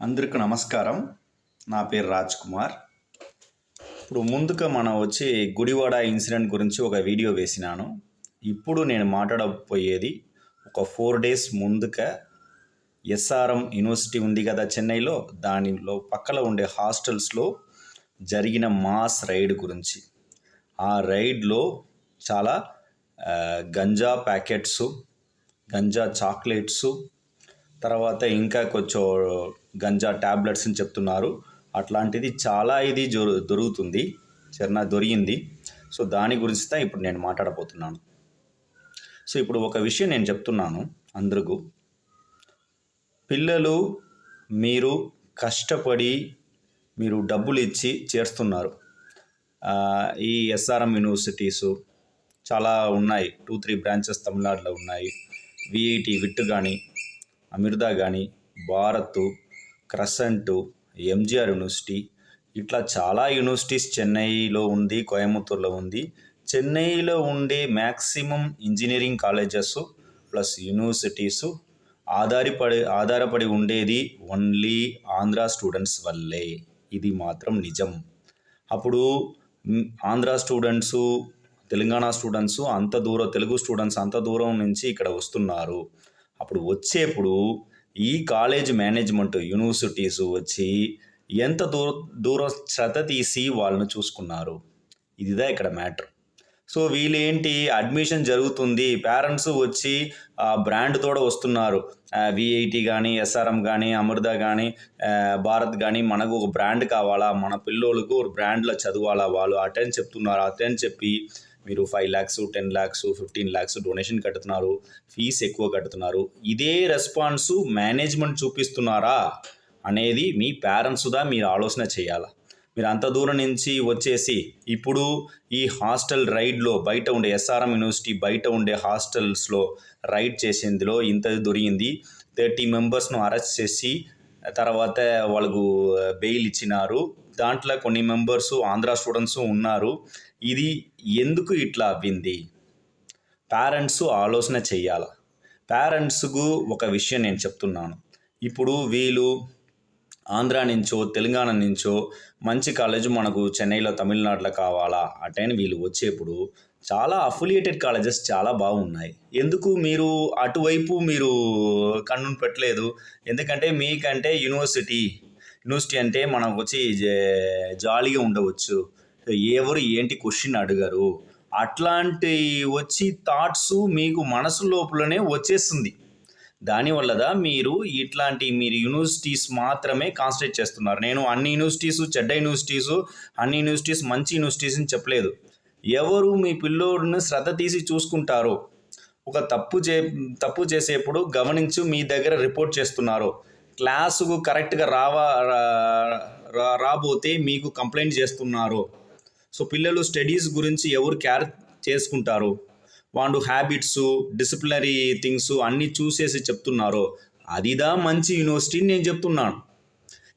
అందరికి నమస్కారం. నా పేరు రాజ్ కుమార్. ఇప్పుడు ముందుగా మనం వచ్చి గుడివాడ ఇన్సిడెంట్ గురించి ఒక వీడియో వేసినాను. ఇప్పుడు నేను మాట్లాడబోయేది ఒక ఫోర్ డేస్ ముందుగా ఎస్ఆర్ఎం యూనివర్సిటీ ఉంది కదా చెన్నైలో. దానిలో పక్కన ఉండే హాస్టల్స్లో జరిగిన మాస్ రైడ్ గురించి. ఆ రైడ్లో చాలా గంజా ప్యాకెట్స్ గంజా చాక్లెట్స్ తర్వాత ఇంకా కొంచెం గంజా ట్యాబ్లెట్స్ అని చెప్తున్నారు. అట్లాంటిది చాలా ఇది దొరుకుతుంది. చిన్న దొరికింది. సో దాని గురించి తా ఇప్పుడు నేను మాట్లాడబోతున్నాను. సో ఇప్పుడు ఒక విషయం నేను చెప్తున్నాను అందరికీ. పిల్లలు మీరు కష్టపడి మీరు డబ్బులు ఇచ్చి చేస్తున్నారు. ఈ ఎస్ఆర్ఎం యూనివర్సిటీసు చాలా ఉన్నాయి. టూ త్రీ బ్రాంచెస్ తమిళనాడులో ఉన్నాయి. విఐటి విట్టు కానీ అమిర్దా కానీ భారత్ క్రసంట్ ఎంజిఆర్ యూనివర్సిటీ ఇట్లా చాలా యూనివర్సిటీస్ చెన్నైలో ఉంది కోయంబత్తూర్లో ఉంది. చెన్నైలో ఉండే maximum engineering colleges plus universities ఆధారపడి ఆధారపడి ఉండేది ఓన్లీ ఆంధ్ర స్టూడెంట్స్ వల్లే. ఇది మాత్రం నిజం. అప్పుడు ఆంధ్ర స్టూడెంట్స్ తెలంగాణ స్టూడెంట్స్ అంత దూరం తెలుగు స్టూడెంట్స్ అంత దూరం నుంచి ఇక్కడ వస్తున్నారు. అప్పుడు వచ్చేప్పుడు ఈ కాలేజ్ మేనేజ్మెంట్ యూనివర్సిటీస్ వచ్చి ఎంత దూర దూరం శ్రద్ధ తీసి వాళ్ళని చూసుకున్నారు. ఇదిదా ఇక్కడ మ్యాటర్. సో వీళ్ళేంటి? అడ్మిషన్ జరుగుతుంది. పేరెంట్స్ వచ్చి ఆ బ్రాండ్ తోడ వస్తున్నారు. విఐటి కానీ ఎస్ఆర్ఎం కానీ అమృత కానీ భారత్ కానీ మనకు ఒక బ్రాండ్ కావాలా? మన పిల్లోళ్ళకు ఒక బ్రాండ్లో చదవాలా? వాళ్ళు అటెండ్ చెప్తున్నారు. అటెండ్ చెప్పి మీరు five lakhs ten lakhs fifteen lakhs donation కడుతున్నారు ఫీజు ఎక్కువ కడుతున్నారు. ఇదే రెస్పాన్స్ మేనేజ్మెంట్ చూపిస్తున్నారా అనేది మీ పేరెంట్స్దా మీరు ఆలోచన చేయాలా? మీరు అంత దూరం నుంచి వచ్చేసి ఇప్పుడు ఈ హాస్టల్ రైడ్లో బయట ఉండే ఎస్ఆర్ఎం యూనివర్సిటీ బయట ఉండే హాస్టల్స్లో రైడ్ చేసేందులో ఇంత దొరికింది. థర్టీ మెంబర్స్ను అరెస్ట్ చేసి తర్వాత వాళ్ళకు uh, బెయిల్ ఇచ్చినారు. దాంట్లో కొన్ని మెంబర్స్ ఆంధ్ర స్టూడెంట్స్ ఉన్నారు. ఇది ఎందుకు ఇట్లా అవ్వింది? పేరెంట్స్ ఆలోచన చేయాల పేరెంట్స్కు ఒక విషయం నేను చెప్తున్నాను. ఇప్పుడు వీళ్ళు ఆంధ్ర నుంచో తెలంగాణ నుంచో మంచి కాలేజ్ మనకు చెన్నైలో తమిళనాడులో కావాలా? అటైన వీళ్ళు వచ్చేప్పుడు చాలా అఫిలియేటెడ్ కాలేజెస్ చాలా బాగున్నాయి. ఎందుకు మీరు అటువైపు మీరు కన్ను పెట్టలేదు? ఎందుకంటే మీకంటే యూనివర్సిటీ యూనివర్సిటీ అంటే మనం వచ్చి జాలీగా ఉండవచ్చు. ఎవరు ఏంటి క్వశ్చన్ అడిగారు? అట్లాంటి వచ్చి థాట్స్ మీకు మనసు లోపలనే వచ్చేస్తుంది. దానివల్లదా మీరు ఇట్లాంటి మీరు యూనివర్సిటీస్ మాత్రమే కాన్సన్ట్రేట్ చేస్తున్నారు. నేను అన్ని యూనివర్సిటీస్ చెడ్డ యూనివర్సిటీస్ అన్ని యూనివర్సిటీస్ మంచి యూనివర్సిటీస్ అని చెప్పలేదు. ఎవరు మీ పిల్లోడిని శ్రద్ధ తీసి చూసుకుంటారో ఒక తప్పు చే తప్పు చేసేప్పుడు గమనించు మీ దగ్గర రిపోర్ట్ చేస్తున్నారు. క్లాసుకు కరెక్ట్గా రావా రా రాబోతే మీకు కంప్లైంట్ చేస్తున్నారు. సో పిల్లలు స్టడీస్ గురించి ఎవరు కేర్ చేసుకుంటారు? వాళ్ళు హ్యాబిట్స్ డిసిప్లినరీ థింగ్స్ అన్నీ చూసేసి చెప్తున్నారో అదిదా మంచి యూనివర్సిటీ నేను చెప్తున్నాను.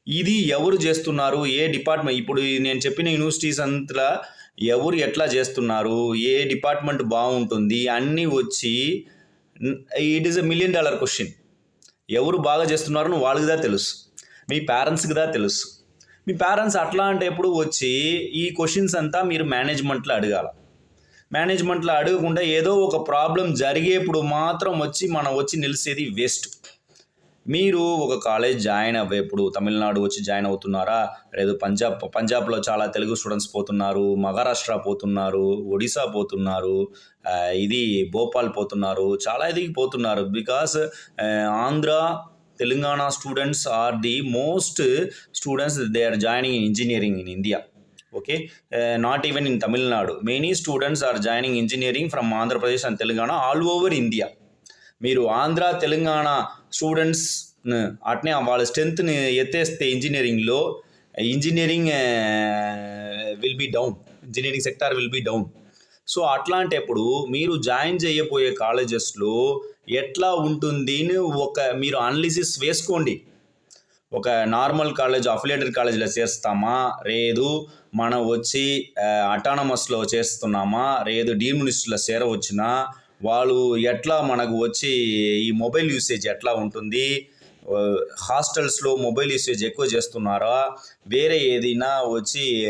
ఇది ఎవరు చేస్తున్నారు? ఏ డిపార్ట్మెంట్ ఇప్పుడు నేను చెప్పిన యూనివర్సిటీస్ అంతా ఎవరు ఎట్లా చేస్తున్నారు? ఏ డిపార్ట్మెంట్ బాగుంటుంది? అన్నీ వచ్చి it is a million dollar question ఎవరు బాగా చేస్తున్నారో వాళ్ళకిదా తెలుసు. మీ పేరెంట్స్కిదా తెలుసు. మీ పేరెంట్స్ అట్లా అంటే ఎప్పుడు వచ్చి ఈ క్వశ్చన్స్ అంతా మీరు మేనేజ్మెంట్లో అడగాల. మేనేజ్మెంట్లో అడగకుండా ఏదో ఒక ప్రాబ్లం జరిగేప్పుడు మాత్రం వచ్చి మనం వచ్చి నిలిచేది వేస్ట్ మీరు ఒక కాలేజ్ జాయిన్ అవ్వేప్పుడు తమిళనాడు వచ్చి జాయిన్ అవుతున్నారా? లేదు పంజాబ్ పంజాబ్లో చాలా తెలుగు స్టూడెంట్స్ పోతున్నారు మహారాష్ట్ర పోతున్నారు ఒడిశా పోతున్నారు ఇది భోపాల్ పోతున్నారు చాలా ఇదికి పోతున్నారు. Because Andhra Telangana students are the most students they are joining in engineering in India okay not even in Tamil Nadu many students are joining engineering from Andhra Pradesh and Telangana all over India మీరు Andhra Telangana students అట్నే వాళ్ళ స్ట్రెంత్ని ఎత్తేస్తే ఇంజనీరింగ్లో engineering will be down engineering sector will be down so అట్లాంటప్పుడు మీరు join చేయబోయే కాలేజెస్లో ఎట్లా ఉంటుంది? అని ఒక మీరు అనాలిసిస్ వేసుకోండి. ఒక నార్మల్ కాలేజ్ అఫిలియేటెడ్ కాలేజీలో చేస్తామా? లేదు. మనం వచ్చి అటానమస్లో చేస్తున్నామా? లేదు. డీమ్యూనిస్ట్లో చేరవచ్చునా? వాళ్ళు ఎట్లా మనకు వచ్చి ఈ మొబైల్ యూసేజ్ ఎట్లా ఉంటుంది? హాస్టల్స్లో మొబైల్ యూసేజ్ ఎక్కువ చేస్తున్నారా? వేరే ఏదైనా వచ్చి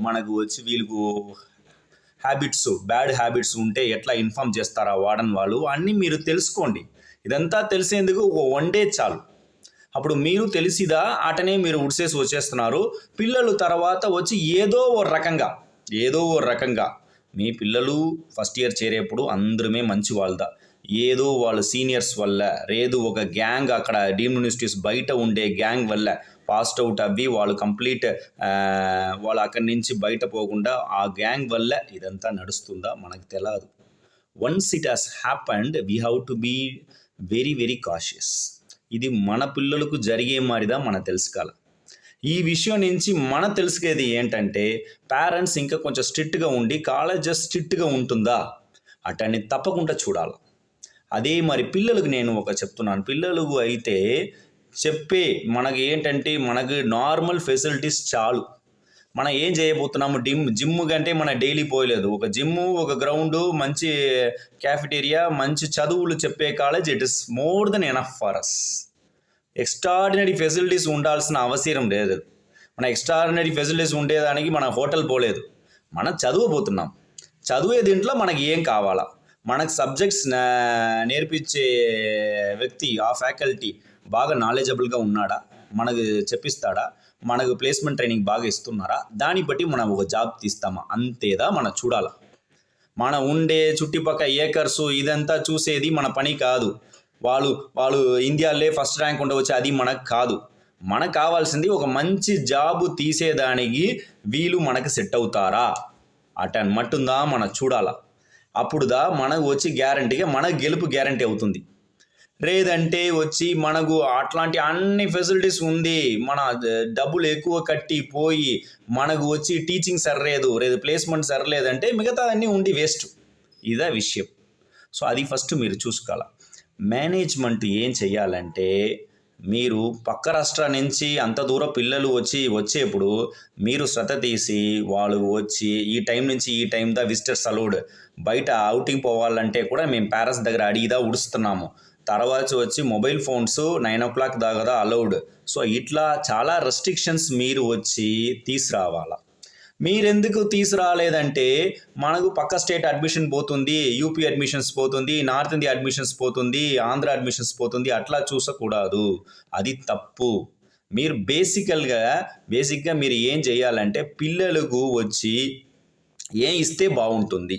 మనకు వచ్చి వీళ్ళకు హ్యాబిట్స్ బ్యాడ్ హ్యాబిట్స్ ఉంటే ఎట్లా ఇన్ఫామ్ చేస్తారా వాడని వాళ్ళు? అన్నీ మీరు తెలుసుకోండి. ఇదంతా తెలిసేందుకు ఒక వన్ డే చాలు. అప్పుడు మీరు తెలిసిదా? అటనే మీరు ఉడిసేసి వచ్చేస్తున్నారు. పిల్లలు తర్వాత వచ్చి ఏదో ఓ రకంగా ఏదో ఓ రకంగా మీ పిల్లలు ఫస్ట్ ఇయర్ చేరేప్పుడు అందరమే మంచి వాళ్ళదా? ఏదో వాళ్ళ సీనియర్స్ వల్ల లేదు ఒక గ్యాంగ్ అక్కడ డీమ్ యూనివర్సిటీస్ బయట ఉండే గ్యాంగ్ వల్ల పాస్డ్ అవుట్ అవ్వి వాళ్ళు కంప్లీట్ వాళ్ళు అక్కడి నుంచి బయట పోకుండా ఆ గ్యాంగ్ వల్ల ఇదంతా నడుస్తుందా మనకు తెలియదు once it has happened we have to be very very cautious ఇది మన పిల్లలకు జరిగే మారిదా మనం తెలుసుకోవాలి ఈ విషయం నుంచి మన తెలుసుకేది ఏంటంటే పేరెంట్స్ ఇంకా కొంచెం స్ట్రిక్ట్గా ఉండి కాలేజెస్ స్ట్రిక్ట్గా ఉంటుందా? అటని తప్పకుండా చూడాలి. అదే మరి పిల్లలకు నేను ఒక చెప్తున్నాను. పిల్లలకు అయితే చెప్పే మనకి ఏంటంటే మనకు నార్మల్ ఫెసిలిటీస్ చాలు. మనం ఏం చేయబోతున్నాము? డిమ్ జిమ్ కంటే మన డైలీ పోయలేదు. ఒక జిమ్ ఒక గ్రౌండ్ మంచి క్యాఫిటేరియా మంచి చదువులు చెప్పే college it is more than enough for us. Extraordinary facilities ఉండాల్సిన అవసరం లేదు. మన ఎక్స్ట్రాడినరీ ఫెసిలిటీస్ ఉండేదానికి మన హోటల్ పోలేదు. మనం చదువుపోతున్నాం చదివే దీంట్లో మనకి ఏం కావాలా? మనకు సబ్జెక్ట్స్ నేర్పించే వ్యక్తి ఆ ఫ్యాకల్టీ బాగా నాలెడ్జబుల్గా ఉన్నాడా? మనకు చెప్పిస్తాడా? మనకు ప్లేస్మెంట్ ట్రైనింగ్ బాగా ఇస్తున్నారా? దాన్ని బట్టి మనం ఒక జాబ్ తీస్తామా? అంతేదా? మనం చూడాలా? మన ఉండే చుట్టుపక్కల ఏకర్స్ ఇదంతా చూసేది మన పని కాదు. వాళ్ళు వాళ్ళు ఇండియాలో ఫస్ట్ ర్యాంక్ ఉండవచ్చు అది మనకు కాదు. మనకు కావాల్సింది ఒక మంచి జాబ్ తీసేదానికి వీలు మనకు సెట్ అవుతారా? అటన్ మట్టుందా? మనం చూడాలా. అప్పుడుదా మనకు వచ్చి గ్యారంటీగా మన గెలుపు గ్యారంటీ అవుతుంది. లేదంటే వచ్చి మనకు అట్లాంటి అన్ని ఫెసిలిటీస్ ఉంది. మన డబ్బులు ఎక్కువ కట్టి పోయి మనకు వచ్చి టీచింగ్ సర్లేదు లేదు ప్లేస్మెంట్ సర్లేదంటే మిగతా అన్నీ ఉండి వేస్ట్ ఇదే విషయం. సో అది ఫస్ట్ మీరు చూసుకోవాలి. మేనేజ్మెంట్ ఏం చెయ్యాలంటే మీరు పక్క రాష్ట్రం నుంచి అంత దూరం పిల్లలు వచ్చి వచ్చేప్పుడు మీరు శ్రద్ధ తీసి వాళ్ళు వచ్చి ఈ టైం నుంచి ఈ టైం దా విజిటర్స్ అలౌడ్ బయట అవుటింగ్ పోవాలంటే కూడా మేము పేరెంట్స్ దగ్గర అడిగిదా ఉడుస్తున్నాము. తర్వాత వచ్చి mobile phones nine o'clock దాకా అలౌడ్. సో ఇట్లా చాలా రెస్ట్రిక్షన్స్ మీరు వచ్చి తీసుకురావాలా మీరెందుకు తీసుకురాలేదంటే మనకు పక్క స్టేట్ అడ్మిషన్ పోతుంది యూపీ అడ్మిషన్స్ పోతుంది నార్త్ ఇండియా అడ్మిషన్స్ పోతుంది ఆంధ్ర అడ్మిషన్స్ పోతుంది అట్లా చూసకూడదు. అది తప్పు. మీరు బేసికల్గా బేసిక్గా మీరు ఏం చేయాలంటే పిల్లలకు వచ్చి ఏం ఇస్తే బాగుంటుంది?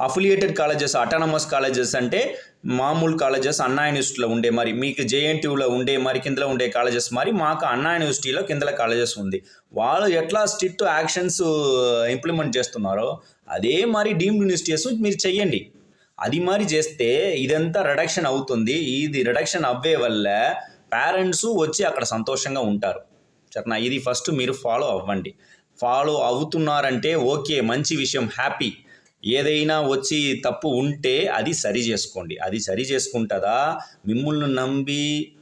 అఫిలియేటెడ్ కాలేజెస్ అటానమస్ కాలేజెస్ అంటే మామూలు కాలేజెస్ అన్నా యూనివర్సిటీలో ఉండే మరి మీకు జేఎన్టీయూలో ఉండే మరి కిందలో ఉండే కాలేజెస్ మరి మాకు అన్నా యూనివర్సిటీలో కిందల కాలేజెస్ ఉంది. వాళ్ళు ఎట్లా స్ట్రిక్ట్ యాక్షన్స్ ఇంప్లిమెంట్ చేస్తున్నారో అదే మరి డీమ్డ్ యూనివర్సిటీస్ మీరు చెయ్యండి. అది మరి చేస్తే ఇదంతా రిడక్షన్ అవుతుంది. ఇది రిడక్షన్ అవ్వే వల్ల పేరెంట్స్ వచ్చి అక్కడ సంతోషంగా ఉంటారు. సరేనా? ఇది ఫస్ట్ మీరు ఫాలో అవ్వండి. ఫాలో అవుతున్నారంటే ఓకే మంచి విషయం హ్యాపీ ఏదైనా వచ్చి తప్పు ఉంటే అది సరి చేసుకోండి. అది సరి చేసుకుంటుందా? మిమ్మల్ని నమ్మి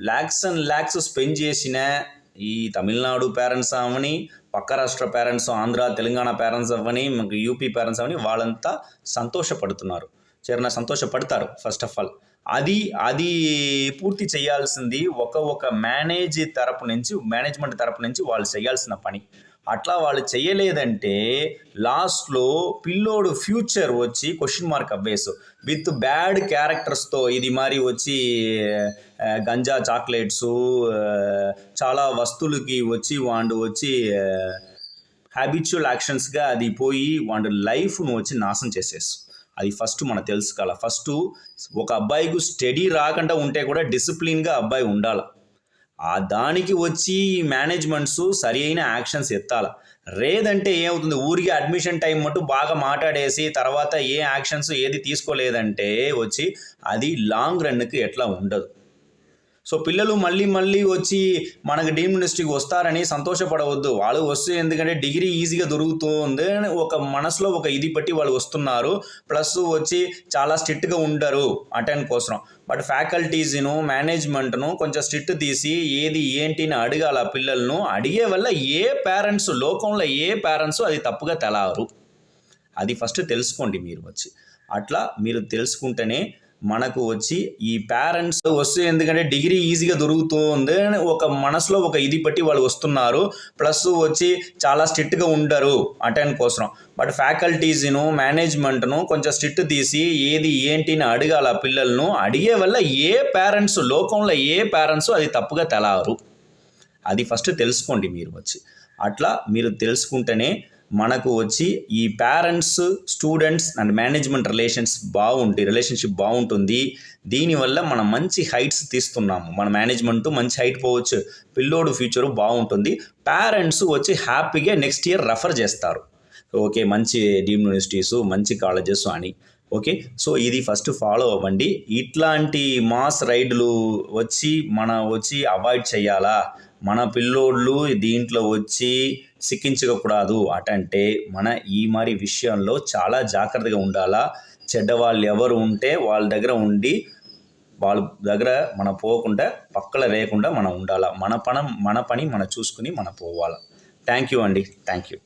ల్యాక్స్ అండ్ ల్యాక్స్ స్పెండ్ చేసిన ఈ తమిళనాడు పేరెంట్స్ అవని పక్క రాష్ట్ర పేరెంట్స్ ఆంధ్ర తెలంగాణ పేరెంట్స్ అవ్వని యూపీ పేరెంట్స్ అవని వాళ్ళంతా సంతోషపడుతున్నారు. చిన్న సంతోషపడతారు ఫస్ట్ ఆఫ్ ఆల్ అది అది పూర్తి చేయాల్సింది ఒక ఒక మేనేజ్ తరపు నుంచి మేనేజ్మెంట్ తరపు నుంచి వాళ్ళు చేయాల్సిన పని. అట్లా వాళ్ళు చేయలేదంటే లాస్ట్లో పిల్లోడు ఫ్యూచర్ వచ్చి క్వశ్చన్ మార్క్ అవ్వేసు. విత్ బ్యాడ్ క్యారెక్టర్స్తో ఇది మరి వచ్చి గంజా చాక్లెట్స్ చాలా వస్తువులకి వచ్చి వాడు వచ్చి హ్యాబిచువల్ యాక్షన్స్గా అది పోయి వాడి లైఫ్ను వచ్చి నాశనం చేసేసు. అది ఫస్ట్ మనకు తెలుసుకోవాలి ఫస్ట్ ఒక అబ్బాయికి స్టడీ రాకుండా ఉంటే కూడా డిసిప్లిన్గా అబ్బాయి ఉండాలి. ఆ దానికి వచ్చి మేనేజ్మెంట్స్ సరి అయిన యాక్షన్స్ ఎత్తాల. లేదంటే ఏమవుతుంది? ఊరికి అడ్మిషన్ టైం మటు బాగా మాట్లాడేసి తర్వాత ఏ యాక్షన్స్ ఏది తీసుకోలేదంటే వచ్చి అది లాంగ్ రన్కి ఎట్లా ఉండదు. సో పిల్లలు మళ్ళీ మళ్ళీ వచ్చి మనకు డీమ్ ఇండస్ట్రీకి వస్తారని సంతోషపడవద్దు. వాళ్ళు వస్తే ఎందుకంటే డిగ్రీ ఈజీగా దొరుకుతుంది అని ఒక మనసులో ఒక ఇది బట్టి వాళ్ళు వస్తున్నారు. ప్లస్ వచ్చి చాలా స్ట్రిక్ట్గా ఉండరు అటెండ్ కోసం. బట్ ఫ్యాకల్టీస్ను మేనేజ్మెంట్ను కొంచెం స్ట్రిక్ట్ తీసి ఏది ఏంటి అని అడగాల పిల్లలను. అడిగే వల్ల ఏ పేరెంట్స్ లోకంలో ఏ పేరెంట్స్ అది తప్పుగా తెలారు అది ఫస్ట్ తెలుసుకోండి మీరు వచ్చి. అట్లా మీరు తెలుసుకుంటేనే మనకు వచ్చి ఈ పేరెంట్స్ వస్తే ఎందుకంటే డిగ్రీ ఈజీగా దొరుకుతుంది అని ఒక మనసులో ఒక ఇది పట్టి వాళ్ళు వస్తున్నారు. ప్లస్ వచ్చి చాలా స్ట్రిక్ట్గా ఉండరు అటెండ్ కోసం. బట్ ఫ్యాకల్టీస్ను మేనేజ్మెంట్ను కొంచెం స్ట్రిక్ట్ తీసి ఏది ఏంటి అని అడగాల పిల్లలను అడిగే వల్ల ఏ పేరెంట్స్ లోకంలో ఏ పేరెంట్స్ అది తప్పుగా తెలారు. అది ఫస్ట్ తెలుసుకోండి మీరు వచ్చి. అట్లా మీరు తెలుసుకుంటేనే మనకు వచ్చి ఈ parents students and management relations బాగుంటాయి రిలేషన్షిప్ బాగుంటుంది. దీనివల్ల మనం మంచి హైట్స్ తీస్తున్నాము. మన మేనేజ్మెంట్ మంచి హైట్ పోవచ్చు. పిల్లోడు ఫ్యూచర్ బాగుంటుంది. పేరెంట్స్ వచ్చి హ్యాపీగా నెక్స్ట్ ఇయర్ రెఫర్ చేస్తారు. ఓకే మంచి డీమ్ యూనివర్సిటీస్ మంచి కాలేజెస్ అని. ఓకే సో ఇది ఫస్ట్ ఫాలో అవ్వండి. ఇట్లాంటి మాస్ రైడ్లు వచ్చి మన వచ్చి అవాయిడ్ చేయాలా? మన పిల్లోళ్ళు దీంట్లో వచ్చి సిక్కించకూడదు. అటంటే మన ఈ మరి విషయంలో చాలా జాగ్రత్తగా ఉండాలా. చెడ్డవాళ్ళు ఎవరు ఉంటే వాళ్ళ దగ్గర ఉండి వాళ్ళ దగ్గర మనం పోకుండా పక్కల వేయకుండా మనం ఉండాలా. మన పనం మన పని మనం చూసుకుని మనం పోవాలా. థ్యాంక్ యూ అండి. Thank you.